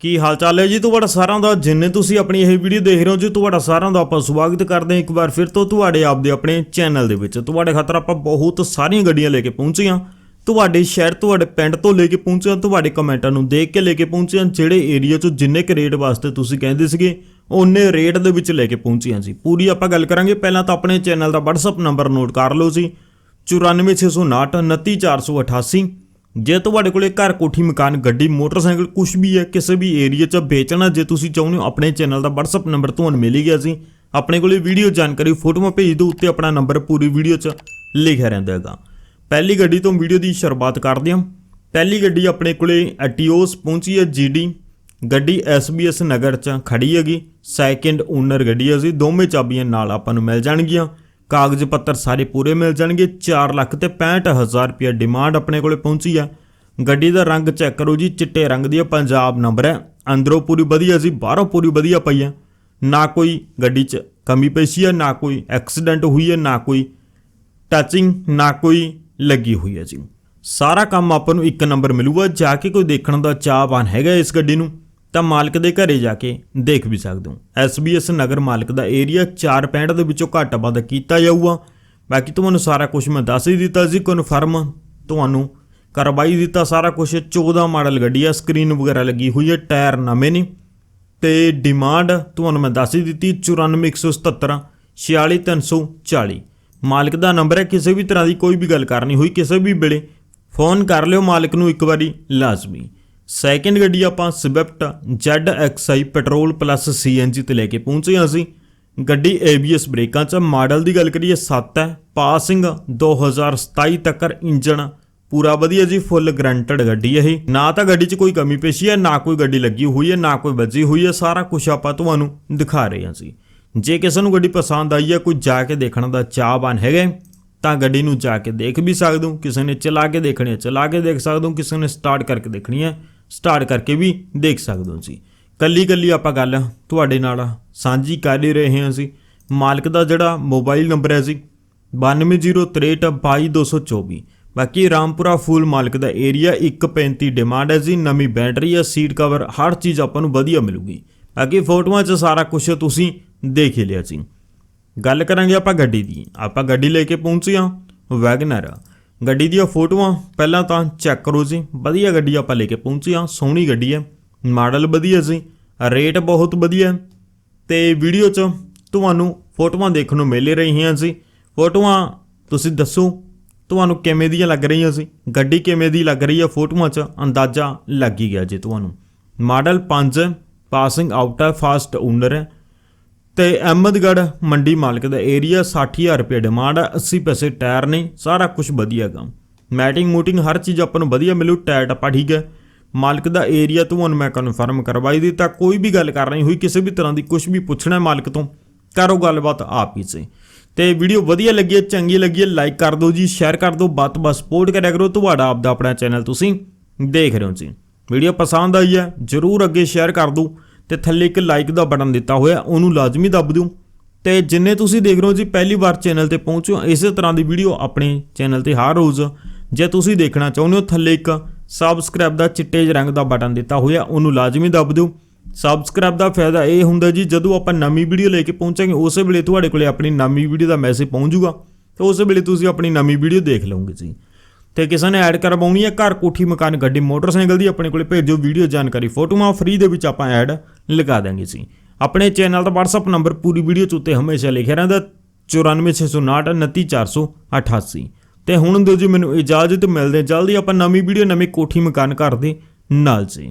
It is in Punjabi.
ਕੀ ਹਾਲ ਚਾਲ ਹੈ ਜੀ? ਤੁਹਾਡਾ ਸਾਰਿਆਂ ਦਾ, ਜਿੰਨੇ ਤੁਸੀਂ ਆਪਣੀ ਇਹ ਵੀਡੀਓ ਦੇਖ ਰਹੇ ਹੋ ਜੀ, ਤੁਹਾਡਾ ਸਾਰਿਆਂ ਦਾ ਆਪਾਂ ਸਵਾਗਤ ਕਰਦੇ ਹਾਂ ਇੱਕ ਵਾਰ ਫਿਰ ਤੋਂ ਤੁਹਾਡੇ ਆਪਦੇ ਆਪਣੇ ਚੈਨਲ ਦੇ ਵਿੱਚ। ਤੁਹਾਡੇ ਖਾਤਰ ਆਪਾਂ ਬਹੁਤ ਸਾਰੀਆਂ ਗੱਡੀਆਂ ਲੈ ਕੇ ਪਹੁੰਚੇ ਹਾਂ। ਤੁਹਾਡੇ ਸ਼ਹਿਰ, ਤੁਹਾਡੇ ਪਿੰਡ ਤੋਂ ਲੈ ਕੇ ਪਹੁੰਚੇ ਹਾਂ, ਤੁਹਾਡੇ ਕਮੈਂਟਾਂ ਨੂੰ ਦੇਖ ਕੇ ਲੈ ਕੇ ਪਹੁੰਚੇ ਹਾਂ। ਜਿਹੜੇ ਏਰੀਆ 'ਚ ਜਿੰਨੇ ਕੁ ਰੇਟ ਵਾਸਤੇ ਤੁਸੀਂ ਕਹਿੰਦੇ ਸੀਗੇ ਉਹਨੇ ਰੇਟ ਦੇ ਵਿੱਚ ਲੈ ਕੇ ਪਹੁੰਚੇ ਹਾਂ ਜੀ। ਪੂਰੀ ਆਪਾਂ ਗੱਲ ਕਰਾਂਗੇ। ਪਹਿਲਾਂ ਤਾਂ ਆਪਣੇ ਚੈਨਲ ਦਾ WhatsApp ਨੰਬਰ ਨੋਟ ਕਰ ਲਓ ਜੀ। 94659 29488 ਜੇ ਤੁਹਾਡੇ ਕੋਲੇ ਘਰ ਕੋਠੀ, ਮਕਾਨ, ਗੱਡੀ, ਮੋਟਰਸਾਈਕਲ ਕੁਝ ਵੀ ਹੈ, ਕਿਸੇ ਵੀ ਏਰੀਆ 'ਚ ਵੇਚਣਾ, ਜੇ ਤੁਸੀਂ ਚਾਹੁੰਦੇ ਹੋ ਆਪਣੇ ਚੈਨਲ ਦਾ WhatsApp ਨੰਬਰ ਤੁਹਾਨੂੰ ਮਿਲ ਗਿਆ ਸੀ, ਆਪਣੇ ਕੋਲੇ ਵੀਡੀਓ ਜਾਣਕਾਰੀ, ਫੋਟੋਆਂ ਭੇਜ ਦਿਓ, ਉੱਤੇ ਆਪਣਾ ਨੰਬਰ ਪੂਰੀ ਵੀਡੀਓ 'ਚ ਲਿਖਿਆ ਰਹਿੰਦਾ ਹੈਗਾ। ਪਹਿਲੀ ਗੱਡੀ ਤੋਂ ਵੀਡੀਓ ਦੀ ਸ਼ੁਰੂਆਤ ਕਰਦੇ ਹਾਂ। ਪਹਿਲੀ ਗੱਡੀ ਆਪਣੇ ਕੋਲੇ ਐਟੀਓਸ ਪਹੁੰਚੀ ਹੈ ਜੀਡੀ ਗੱਡੀ SBS ਨਗਰ 'ਚ ਖੜੀ ਹੈਗੀ। ਸੈਕਿੰਡ ਓਨਰ ਗੱਡੀ ਹੈ ਜੀ, ਦੋਵੇਂ ਚਾਬੀਆਂ ਨਾਲ ਆਪਾਂ ਨੂੰ ਮਿਲ ਜਾਣਗੀਆਂ। ਕਾਗਜ਼ ਪੱਤਰ ਸਾਰੇ ਪੂਰੇ ਮਿਲ ਜਾਣਗੇ। 4 ਲੱਖ ਤੇ 65000 ਰੁਪਏ ਡਿਮਾਂਡ ਆਪਣੇ ਕੋਲੇ ਪਹੁੰਚੀ ਆ ਗੱਡੀ ਦਾ ਰੰਗ ਚੈੱਕ ਕਰੋ ਜੀ, ਚਿੱਟੇ ਰੰਗ ਦੀ ਪੰਜਾਬ ਨੰਬਰ ਹੈ। ਅੰਦਰੋਂ ਪੂਰੀ ਵਧੀਆ ਸੀ, ਬਾਹਰੋਂ ਪੂਰੀ ਵਧੀਆ ਪਈ ਹੈ। ਨਾ ਕੋਈ ਗੱਡੀ 'ਚ ਕਮੀ ਪੇਸ਼ੀ ਹੈ, ਨਾ ਕੋਈ ਐਕਸੀਡੈਂਟ ਹੋਈ ਹੈ, ਨਾ ਕੋਈ ਟੱਚਿੰਗ ਨਾ ਕੋਈ ਲੱਗੀ ਹੋਈ ਹੈ ਜੀ। ਸਾਰਾ ਕੰਮ ਆਪਾਂ ਨੂੰ ਇੱਕ ਨੰਬਰ ਮਿਲੂਗਾ। ਜਾ ਕੇ ਕੋਈ ਦੇਖਣ ਦਾ ਚਾਹਵਾਨ ਹੈਗਾ ਇਸ ਗੱਡੀ ਨੂੰ। ਤਾਂ ਮਾਲਕ ਦੇ ਘਰੇ ਜਾ ਕੇ ਦੇਖ ਵੀ ਸਕਦੇ। ਹੋ SBS ਨਗਰ ਮਾਲਕ ਦਾ ਏਰੀਆ 465 ਦੇ ਵਿੱਚੋਂ ਘੱਟ ਵੱਧ ਕੀਤਾ ਜਾਊਗਾ। ਬਾਕੀ ਤੁਹਾਨੂੰ ਸਾਰਾ ਕੁਝ ਮੈਂ ਦੱਸ ਹੀ ਦਿੱਤਾ ਸੀ ਕਨਫਰਮ ਤੁਹਾਨੂੰ ਕਰਵਾਈ ਦਿੱਤਾ ਸਾਰਾ ਕੁਝ 14 ਮਾਡਲ ਗੱਡੀ ਆ ਸਕਰੀਨ ਵਗੈਰਾ ਲੱਗੀ ਹੋਈ ਹੈ, ਟਾਇਰ ਨਵੇਂ ਨੇ। ਤੇ ਡਿਮਾਂਡ ਤੁਹਾਨੂੰ ਮੈਂ ਦੱਸ ਹੀ ਦਿੱਤੀ 94177 46340 ਮਾਲਕ ਦਾ ਨੰਬਰ ਹੈ, ਕਿਸੇ ਵੀ ਤਰ੍ਹਾਂ ਦੀ ਕੋਈ ਵੀ ਗੱਲ ਕਰਨੀ ਹੋਈ, ਕਿਸੇ ਵੀ ਵੇਲੇ ਫੋਨ ਕਰ ਲਿਓ, ਮਾਲਕ ਨੂੰ ਇੱਕ ਵਾਰੀ ਲਾਜ਼ਮੀ। ਸੈਕਿੰਡ ਗੱਡੀ ਆਪਾਂ Swift ZXi petrol plus CNG ਤੇ ਲੈ ਕੇ ਪਹੁੰਚੇ ਹਾਂ ਅਸੀਂ। ਗੱਡੀ ABS ਬ੍ਰੇਕਾਂ 'ਚ ਮਾਡਲ ਦੀ ਗੱਲ ਕਰੀਏ 7 ਹੈ। ਪਾਸਿੰਗ 2027 ਤੱਕ ਇੰਜਣ ਪੂਰਾ ਵਧੀਆ ਜੀ ਫੁੱਲ ਗਰੰਟਡ ਗੱਡੀ ਹੈ ਇਹ। ਨਾ ਤਾਂ ਗੱਡੀ 'ਚ ਕੋਈ ਕਮੀ ਪੇਸ਼ੀ ਹੈ ਨਾ ਕੋਈ ਗੱਡੀ ਲੱਗੀ ਹੋਈ ਹੈ ਨਾ ਕੋਈ ਵੱਜੀ ਹੋਈ ਹੈ ਸਾਰਾ ਕੁਝ ਆਪਾਂ ਤੁਹਾਨੂੰ ਦਿਖਾ ਰਹੇ ਹਾਂ ਜੀ। ਜੇ ਕਿਸੇ ਨੂੰ ਗੱਡੀ ਪਸੰਦ ਆਈ ਹੈ ਕੋਈ ਜਾ ਕੇ ਦੇਖਣ ਦਾ ਚਾਹਵਾਨ ਹੈਗਾ, ਤਾਂ ਗੱਡੀ ਨੂੰ ਜਾ ਕੇ ਦੇਖ ਵੀ ਸਕਦੇ ਹੋ। ਕਿਸੇ ਨੇ ਚਲਾ ਕੇ ਦੇਖਣੀ ਹੈ ਚਲਾ ਕੇ ਦੇਖ ਸਕਦੇ ਹੋ। ਕਿਸੇ ਨੇ ਸਟਾਰਟ ਕਰਕੇ ਦੇਖਣੀ ਹੈ ਸਟਾਰਟ ਕਰਕੇ ਵੀ ਦੇਖ ਸਕਦੇ ਹੋ ਜੀ ਕੱਲੀ ਕੱਲੀ ਆਪਾਂ ਗੱਲ ਤੁਹਾਡੇ ਨਾਲ ਸਾਂਝੀ ਕਰ ਹੀ ਰਹੇ ਹਾਂ ਅਸੀਂ। ਮਾਲਕ ਦਾ ਜਿਹੜਾ ਮੋਬਾਈਲ ਨੰਬਰ ਹੈ ਜੀ 9203622224 ਬਾਕੀ ਰਾਮਪੁਰਾ ਫੂਲ ਮਾਲਕ ਦਾ ਏਰੀਆ 135 ਡਿਮਾਂਡ ਹੈ ਜੀ, ਨਵੀਂ ਬੈਟਰੀ ਹੈ, ਸੀਟ ਕਵਰ, ਹਰ ਚੀਜ਼ ਆਪਾਂ ਨੂੰ ਵਧੀਆ ਮਿਲੂਗੀ। ਬਾਕੀ ਫੋਟੋਆਂ 'ਚ ਸਾਰਾ ਕੁਝ ਤੁਸੀਂ ਦੇਖ ਹੀ ਲਿਆ ਜੀ। ਗੱਲ ਕਰਾਂਗੇ ਆਪਾਂ ਗੱਡੀ ਦੀ। ਆਪਾਂ ਗੱਡੀ ਲੈ ਕੇ ਪਹੁੰਚੇ ਹਾਂ ਵੈਗਨਰ। ਗੱਡੀ ਦੀਆਂ ਫੋਟੋਆਂ ਪਹਿਲਾਂ ਤਾਂ ਚੈੱਕ ਕਰੋ ਜੀ। ਵਧੀਆ ਗੱਡੀ ਆਪਾਂ ਲੈ ਕੇ ਪਹੁੰਚੇ ਹਾਂ। ਸੋਹਣੀ ਗੱਡੀ ਹੈ। ਮਾਡਲ ਵਧੀਆ ਜੀ। ਰੇਟ ਬਹੁਤ ਵਧੀਆ ਹੈ। ਤੇ ਵੀਡੀਓ 'ਚ ਤੁਹਾਨੂੰ ਫੋਟੋਆਂ ਦੇਖਣ ਨੂੰ ਮਿਲ ਰਹੀਆਂ ਸੀ ਫੋਟੋਆਂ ਤੁਸੀਂ ਦੱਸੋ, ਤੁਹਾਨੂੰ ਕਿਵੇਂ ਦੀਆਂ ਲੱਗ ਰਹੀਆਂ ਸੀ ਗੱਡੀ ਕਿਵੇਂ ਦੀ ਲੱਗ ਰਹੀ ਹੈ? ਫੋਟੋਆਂ 'ਚ ਅੰਦਾਜ਼ਾ ਲੱਗ ਹੀ ਗਿਆ ਜੀ ਤੁਹਾਨੂੰ। ਮਾਡਲ 5 ਪਾਸਿੰਗ ਆਊਟ ਹੈ। ਫਾਸਟ ਓਨਰ ਹੈ। ਤੇ ਅਹਿਮਦਗੜ੍ਹ ਮੰਡੀ ਮਾਲਕ ਦਾ ਏਰੀਆ 60000 ਰੁਪਏ ਡਿਮਾਂਡ ਆ 80 ਪੈਸੇ ਟਾਇਰ ਨੇ, ਸਾਰਾ ਕੁਝ ਵਧੀਆ ਗਾ। ਮੈਟਿੰਗ ਮੂਟਿੰਗ ਹਰ ਚੀਜ਼ ਆਪਾਂ ਨੂੰ ਵਧੀਆ ਮਿਲੂ, ਟਾਇਰ ਟੱਪਾ ਠੀਕ ਹੈ। ਮਾਲਕ ਦਾ ਏਰੀਆ ਤੋਂ ਹੁਣ ਮੈਂ ਕਨਫਰਮ ਕਰਵਾਈ ਦਿੱਤਾ ਕੋਈ ਵੀ ਗੱਲ ਕਰਨੀ ਹੋਈ, ਕਿਸੇ ਵੀ ਤਰ੍ਹਾਂ ਦੀ ਕੁਝ ਵੀ ਪੁੱਛਣਾ ਮਾਲਕ ਤੋਂ, ਕਰੋ ਗੱਲਬਾਤ ਆਪ ਹੀ ਸੇ ਤੇ ਵੀਡੀਓ ਵਧੀਆ ਲੱਗੀ ਹੈ, ਚੰਗੀ ਲੱਗੀ ਹੈ ਲਾਈਕ ਕਰ ਦਿਓ ਜੀ ਸ਼ੇਅਰ ਕਰ ਦਿਓ ਬਾਤ ਬਸ ਸਪੋਰਟ ਕਰਿਆ ਕਰੋ, ਤੁਹਾਡਾ ਆਪਦਾ ਆਪਣਾ ਚੈਨਲ ਤੁਸੀਂ ਦੇਖ ਰਹੇ ਹੋ ਜੀ। ਵੀਡੀਓ ਪਸੰਦ ਆਈ ਹੈ, ਜਰੂਰ ਅੱਗੇ ਸ਼ੇਅਰ ਕਰ ਦਿਓ। ਤੇ ਥੱਲੇ ਇੱਕ ਲਾਈਕ ਦਾ ਬਟਨ ਦਿੱਤਾ ਹੋਇਆ, ਉਹਨੂੰ ਲਾਜ਼ਮੀ ਦੱਬ ਦਿਓ। ਤੇ ਜਿੰਨੇ ਤੁਸੀਂ ਦੇਖ ਰਹੇ ਹੋ ਜੀ, ਪਹਿਲੀ ਵਾਰ ਚੈਨਲ ਤੇ ਪਹੁੰਚੋ ਇਸੇ ਤਰ੍ਹਾਂ ਦੀ ਵੀਡੀਓ ਆਪਣੇ ਚੈਨਲ ਤੇ ਹਰ ਰੋਜ਼। ਜੇ ਤੁਸੀਂ ਦੇਖਣਾ ਚਾਹੁੰਦੇ ਹੋ, ਥੱਲੇ ਇੱਕ ਸਬਸਕ੍ਰਾਈਬ ਦਾ ਚਿੱਟੇ ਜਿਹੇ ਰੰਗ ਦਾ ਬਟਨ ਦਿੱਤਾ ਹੋਇਆ, ਉਹਨੂੰ ਲਾਜ਼ਮੀ ਦੱਬ ਦਿਓ। ਸਬਸਕ੍ਰਾਈਬ ਦਾ ਫਾਇਦਾ ਇਹ ਹੁੰਦਾ ਜੀ, ਜਦੋਂ ਆਪਾਂ ਨਵੀਂ ਵੀਡੀਓ ਲੈ ਕੇ ਪਹੁੰਚਾਂਗੇ, ਉਸੇ ਵੇਲੇ ਤੁਹਾਡੇ ਕੋਲੇ ਆਪਣੀ ਨਵੀਂ ਵੀਡੀਓ ਦਾ ਮੈਸੇਜ ਪਹੁੰਚ ਜਾਊਗਾ। ਤੇ ਉਸੇ ਵੇਲੇ ਤੁਸੀਂ ਆਪਣੀ ਨਵੀਂ ਵੀਡੀਓ ਦੇਖ ਲਓਗੇ ਜੀ। ਤੇ ਕਿਸੇ ਨੇ ਐਡ ਕਰਵਾਉਣੀ ਹੈ, ਘਰ ਕੋਠੀ ਮਕਾਨ ਗੱਡੀ ਮੋਟਰਸਾਈਕਲ ਦੀ, ਆਪਣੇ ਕੋਲੇ ਭੇਜੋ ਵੀਡੀਓ ਜਾਣਕਾਰੀ ਫੋਟੋਆਂ ਫ੍ਰੀ ਦੇ ਵਿੱਚ ਆਪਾਂ ਐਡ ਲਗਾ ਦਾਂਗੇ ਜੀ ਆਪਣੇ ਚੈਨਲ ਦਾ WhatsApp ਨੰਬਰ ਪੂਰੀ ਵੀਡੀਓ 'ਚ ਉੱਤੇ ਹਮੇਸ਼ਾ ਲਿਖਿਆ ਰਹਿੰਦਾ 94659 29488 ਤੇ ਹੁਣ ਦਿਓ ਜੀ ਮੈਨੂੰ ਇਜਾਜ਼ਤ, ਮਿਲਦੇ ਜਲਦੀ, ਆਪਾਂ ਨਵੀਂ ਵੀਡੀਓ, ਨਵੇਂ ਕੋਠੀ ਮਕਾਨ ਘਰ ਦੇ ਨਾਲ ਜੀ।